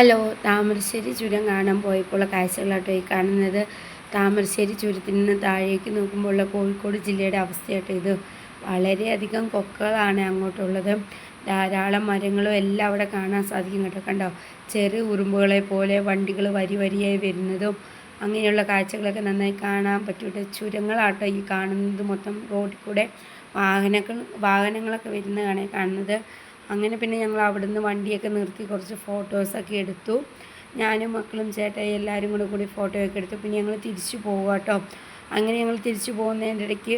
Hello Thamarassery ചുരം കാണാൻ പോയപ്പോൾ കാഴ്ചകളാട്ടോ ഈ കാണുന്നത്. താമരശ്ശേരി ചുരത്തിൽ നിന്ന് താഴേക്ക് നോക്കുമ്പോൾ ഉള്ള കോഴിക്കോട് ജില്ലയുടെ അവസ്ഥയാട്ടോ ഇത്. വളരെയധികം കൊക്കകളാണ് അങ്ങോട്ടുള്ളത്. ധാരാളം മരങ്ങളും എല്ലാം അവിടെ കാണാൻ സാധിക്കും കേട്ടോ. കണ്ടോ? ചെറു ഉറുമ്പുകളെ പോലെ വണ്ടികൾ വരി വരിയായി വരുന്നതും അങ്ങനെയുള്ള കാഴ്ചകളൊക്കെ നന്നായി കാണാൻ പറ്റൂട്ടോ ചുരങ്ങളാട്ടോ ഈ കാണുന്നത്. മൊത്തം റോഡിൽ കൂടെ വാഹനങ്ങൾ വാഹനങ്ങളൊക്കെ വരുന്നതാണ് കാണുന്നത്. അങ്ങനെ പിന്നെ ഞങ്ങൾ അവിടുന്ന് വണ്ടിയൊക്കെ നിർത്തി കുറച്ച് ഫോട്ടോസൊക്കെ എടുത്തു. ഞാനും മക്കളും ചേട്ടായി എല്ലാവരും കൂടെ കൂടി ഫോട്ടോയൊക്കെ എടുത്തു. പിന്നെ ഞങ്ങൾ തിരിച്ചു പോകുക കേട്ടോ അങ്ങനെ ഞങ്ങൾ തിരിച്ചു പോകുന്നതിന്റെ ഇടയ്ക്ക്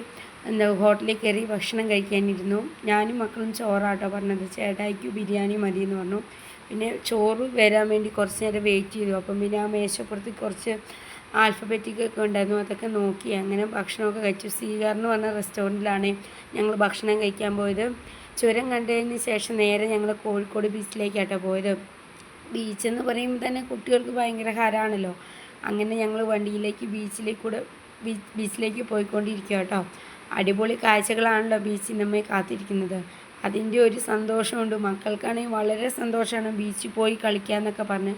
എന്താ ഹോട്ടലിൽ കയറി ഭക്ഷണം കഴിക്കാനിരുന്നു. ഞാനും മക്കളും ചോറാട്ടോ പറഞ്ഞത്. ചേട്ടായിക്ക് ബിരിയാണി മതി എന്ന് പറഞ്ഞു. പിന്നെ ചോറ് വരാൻ വേണ്ടി കുറച്ച് നേരം വെയിറ്റ് ചെയ്തു. അപ്പം പിന്നെ ആ മേശപ്പുറത്ത് കുറച്ച് ആൽഫബറ്റിക് ഒക്കെ ഉണ്ടായിരുന്നു. അതൊക്കെ നോക്കി അങ്ങനെ ഭക്ഷണമൊക്കെ കഴിച്ചു. സ്വീകാർ എന്ന് പറഞ്ഞ റെസ്റ്റോറന്റിലാണ് ഞങ്ങൾ ഭക്ഷണം കഴിക്കാൻ പോയത്. ചുരം കണ്ടതിന് ശേഷം നേരെ ഞങ്ങൾ കോഴിക്കോട് ബീച്ചിലേക്കാട്ടോ പോയത്. ബീച്ച് എന്ന് പറയുമ്പോൾ തന്നെ കുട്ടികൾക്ക് ഭയങ്കര ഹരാണല്ലോ. അങ്ങനെ ഞങ്ങൾ വണ്ടിയിലേക്ക് ബീച്ചിലേക്ക് കൂടെ ബീച്ചിലേക്ക് പോയിക്കൊണ്ടിരിക്കുക കേട്ടോ അടിപൊളി കാഴ്ചകളാണല്ലോ ബീച്ചിൽ നമ്മെ കാത്തിരിക്കുന്നത്. അതിന്റെ ഒരു സന്തോഷമുണ്ട്. മക്കൾക്കാണെങ്കിൽ വളരെ സന്തോഷമാണ് ബീച്ചിൽ പോയി കളിക്കുക എന്നൊക്കെ പറഞ്ഞ്.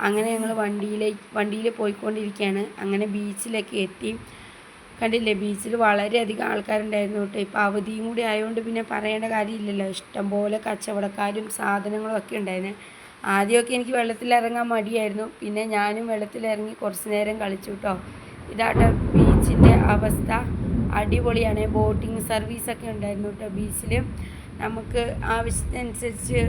അങ്ങനെ ഞങ്ങൾ വണ്ടിയിലേക്ക് വണ്ടിയിൽ പോയിക്കൊണ്ടിരിക്കുകയാണ്. അങ്ങനെ ബീച്ചിലൊക്കെ എത്തി. കണ്ടില്ലേ ബീച്ചിൽ വളരെയധികം ആൾക്കാരുണ്ടായിരുന്നു കേട്ടോ. ഇപ്പോൾ അവധിയും കൂടി ആയതുകൊണ്ട് പിന്നെ പറയേണ്ട കാര്യമില്ലല്ലോ. ഇഷ്ടംപോലെ കച്ചവടക്കാരും സാധനങ്ങളും ഒക്കെ ഉണ്ടായിരുന്നു. ആദ്യമൊക്കെ എനിക്ക് വെള്ളത്തിൽ ഇറങ്ങാൻ മടിയായിരുന്നു. പിന്നെ ഞാനും വെള്ളത്തിലിറങ്ങി കുറച്ച് നേരം കളിച്ചു കേട്ടോ. ഇതാട്ടോ ബീച്ചിന്റെ അവസ്ഥ. അടിപൊളിയാണ്. ബോട്ടിങ് സർവീസൊക്കെ ഉണ്ടായിരുന്നു കേട്ടോ ബീച്ചിൽ. നമുക്ക് ആവശ്യത്തിനനുസരിച്ച്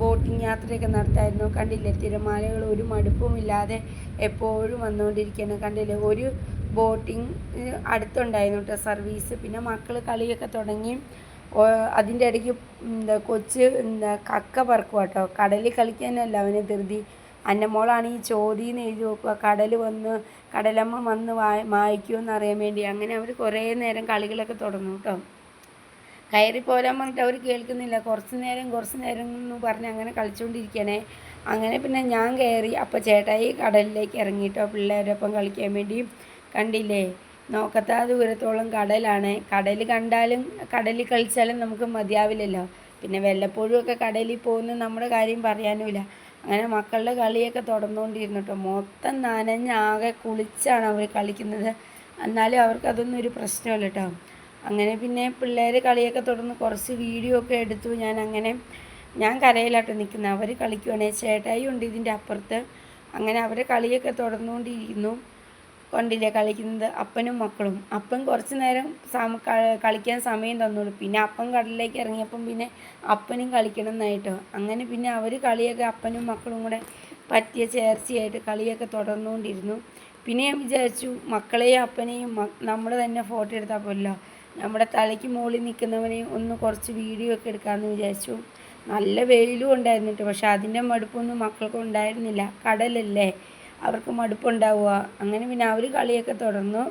ബോട്ടിങ് യാത്രയൊക്കെ നടത്തായിരുന്നു. കണ്ടില്ലേ തിരമാലകൾ ഒരു മടുപ്പുമില്ലാതെ എപ്പോഴും വന്നുകൊണ്ടിരിക്കുകയാണ്. കണ്ടില്ലേ ഒരു ബോട്ടിങ് അടുത്തുണ്ടായിരുന്നു കേട്ടോ സർവീസ്. പിന്നെ മക്കൾ കളിയൊക്കെ തുടങ്ങി. അതിന്റെ ഇടയ്ക്ക് എന്താ കൊച്ച് എന്താ കക്ക പറക്കുക കേട്ടോ. കടലിൽ കളിക്കാനല്ല അവന് ധൃതി. അന്നമോളാണ് മോളാണ് ഈ ചോദ്യം എഴുതി നോക്കുക കടൽ വന്ന് കടലമ്മ വന്ന് വായി മായ്ക്കുമെന്ന് അറിയാൻ വേണ്ടി. അങ്ങനെ അവർ കുറേ നേരം കളികളൊക്കെ തുടങ്ങും കേട്ടോ. കയറി പോരാൻ പറഞ്ഞിട്ട് അവർ കേൾക്കുന്നില്ല. കുറച്ച് നേരം കുറച്ച് നേരം എന്ന് പറഞ്ഞ് അങ്ങനെ കളിച്ചുകൊണ്ടിരിക്കണേ അങ്ങനെ പിന്നെ ഞാൻ കയറി. അപ്പോൾ ചേട്ടായി കടലിലേക്ക് ഇറങ്ങിയിട്ടോ പിള്ളേരൊപ്പം കളിക്കാൻ വേണ്ടി. കണ്ടില്ലേ? നോക്കത്താ ദൂരത്തോളം കടലാണ്. കടൽ കണ്ടാലും കടലിൽ കളിച്ചാലും നമുക്ക് മതിയാവില്ലല്ലോ. പിന്നെ വല്ലപ്പോഴും ഒക്കെ കടലിൽ പോകുന്ന നമ്മുടെ കാര്യം പറയാനുമില്ല. അങ്ങനെ മക്കളുടെ കളിയൊക്കെ തുടർന്നുകൊണ്ടിരുന്നു കേട്ടോ മൊത്തം നനഞ്ഞാകെ കുളിച്ചാണ് അവർ കളിക്കുന്നത്. എന്നാലും അവർക്കതൊന്നും ഒരു പ്രശ്നമല്ല കേട്ടോ അങ്ങനെ പിന്നെ പിള്ളേർ കളിയൊക്കെ തുടർന്ന് കുറച്ച് വീഡിയോ ഒക്കെ എടുത്തു. ഞാൻ അങ്ങനെ ഞാൻ കരയിലാട്ടോ നിൽക്കുന്നത്. അവർ കളിക്കുവാണേ. ചേട്ടായി ഉണ്ട് ഇതിന്റെ അപ്പുറത്ത്. അങ്ങനെ അവരെ കളിയൊക്കെ തുടർന്നുകൊണ്ടിരിക്കുന്നു. കണ്ടില്ലേ കളിക്കുന്നത്. അപ്പനും മക്കളും. അപ്പൻ കുറച്ച് നേരം കളിക്കാൻ സമയം തന്നോളൂ. പിന്നെ അപ്പൻ കടലിലേക്ക് ഇറങ്ങിയപ്പം പിന്നെ അപ്പനും കളിക്കണം എന്നായിട്ടോ. അങ്ങനെ പിന്നെ അവർ കളിയൊക്കെ അപ്പനും മക്കളും കൂടെ പറ്റിയ ചേർച്ചയായിട്ട് കളിയൊക്കെ തുടർന്നുകൊണ്ടിരുന്നു. പിന്നെ ഞാൻ വിചാരിച്ചു മക്കളെയും അപ്പനെയും നമ്മൾ തന്നെ ഫോട്ടോ എടുത്താൽ പോലല്ലോ നമ്മുടെ തലയ്ക്ക് മുകളിൽ നിൽക്കുന്നവനെയും ഒന്ന് കുറച്ച് വീഡിയോ ഒക്കെ എടുക്കാമെന്ന് വിചാരിച്ചു. നല്ല വെയിലും ഉണ്ടായിരുന്നിട്ട് പക്ഷെ അതിന്റെ മടുപ്പൊന്നും മക്കൾക്ക് ഉണ്ടായിരുന്നില്ല. കടലല്ലേ? അവർക്ക് മടുപ്പുണ്ടാവുക. അങ്ങനെ പിന്നെ അവർ കളിയൊക്കെ തുടർന്നു.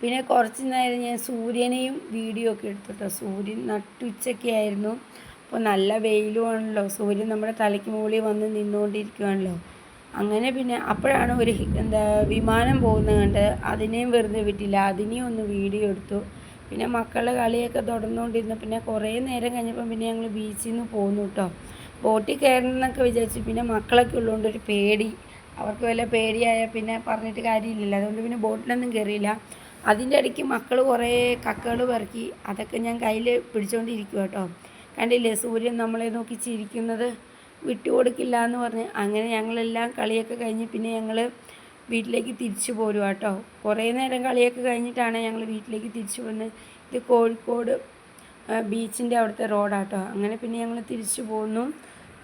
പിന്നെ കുറച്ച് നേരം ഞാൻ സൂര്യനെയും വീഡിയോ ഒക്കെ എടുത്തു കേട്ടോ സൂര്യൻ നട്ടുച്ചയ്ക്ക് ആയിരുന്നു. അപ്പോൾ നല്ല വെയിലുമാണല്ലോ സൂര്യൻ നമ്മുടെ തലയ്ക്ക് മുകളിൽ വന്ന് നിന്നുകൊണ്ടിരിക്കുകയാണല്ലോ അങ്ങനെ പിന്നെ അപ്പോഴാണ് ഒരു എന്താ വിമാനം പോകുന്നത് കണ്ട് അതിനെയും വെറുതെ വിട്ടില്ല. അതിനെയും ഒന്ന് വീഡിയോ എടുത്തു. പിന്നെ മക്കളുടെ കളിയൊക്കെ തുടർന്നുകൊണ്ടിരുന്നു. പിന്നെ കുറേ നേരം കഴിഞ്ഞപ്പം പിന്നെ ഞങ്ങൾ ബീച്ചിൽ നിന്ന് പോന്നു കേട്ടോ. ബോട്ടിൽ കയറണമെന്നൊക്കെ വിചാരിച്ചു. പിന്നെ മക്കളൊക്കെ ഉള്ളതുകൊണ്ട് ഒരു പേടി. അവർക്ക് വല്ല പേടിയായ പിന്നെ പറഞ്ഞിട്ട് കാര്യമില്ലല്ലോ. അതുകൊണ്ട് പിന്നെ ബോട്ടിലൊന്നും കയറിയില്ല അതിന്റെ ഇടയ്ക്ക് മക്കൾ കുറേ കക്കകൾ പെറുക്കി അതൊക്കെ ഞാൻ കയ്യിൽ പിടിച്ചുകൊണ്ടിരിക്കുക കേട്ടോ. കണ്ടില്ലേ സൂര്യൻ നമ്മളെ നോക്കി ചിരിക്കുന്നത്? വിട്ടുകൊടുക്കില്ല എന്ന് പറഞ്ഞ് അങ്ങനെ ഞങ്ങളെല്ലാം കളിയൊക്കെ കഴിഞ്ഞ് പിന്നെ ഞങ്ങൾ വീട്ടിലേക്ക് തിരിച്ചു പോരും കേട്ടോ. കുറേ നേരം കളിയൊക്കെ കഴിഞ്ഞിട്ടാണ് ഞങ്ങൾ വീട്ടിലേക്ക് തിരിച്ചു പോകുന്നത് ഇത് കോഴിക്കോട് ബീച്ചിന്റെ അവിടുത്തെ റോഡാട്ടോ അങ്ങനെ പിന്നെ ഞങ്ങൾ തിരിച്ചു പോന്നു.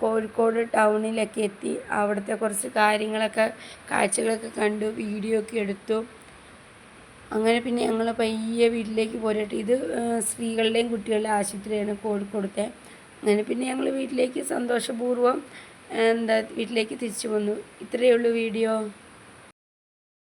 കോഴിക്കോട് ടൗണിലൊക്കെ എത്തി. അവിടുത്തെ കുറച്ച് കാര്യങ്ങളൊക്കെ കാഴ്ചകളൊക്കെ കണ്ടു വീഡിയോ ഒക്കെ എടുത്തു. അങ്ങനെ പിന്നെ ഞങ്ങൾ പയ്യെ വീട്ടിലേക്ക് പോരട്ടെ. ഇത് സ്ത്രീകളുടെയും കുട്ടികളുടെ ആശുപത്രിയാണ് കോഴിക്കോടത്തെ. അങ്ങനെ പിന്നെ ഞങ്ങൾ വീട്ടിലേക്ക് സന്തോഷപൂർവം എന്താ വീട്ടിലേക്ക് തിരിച്ചു വന്നു. ഇത്രയേ ഉള്ളൂ വീഡിയോ.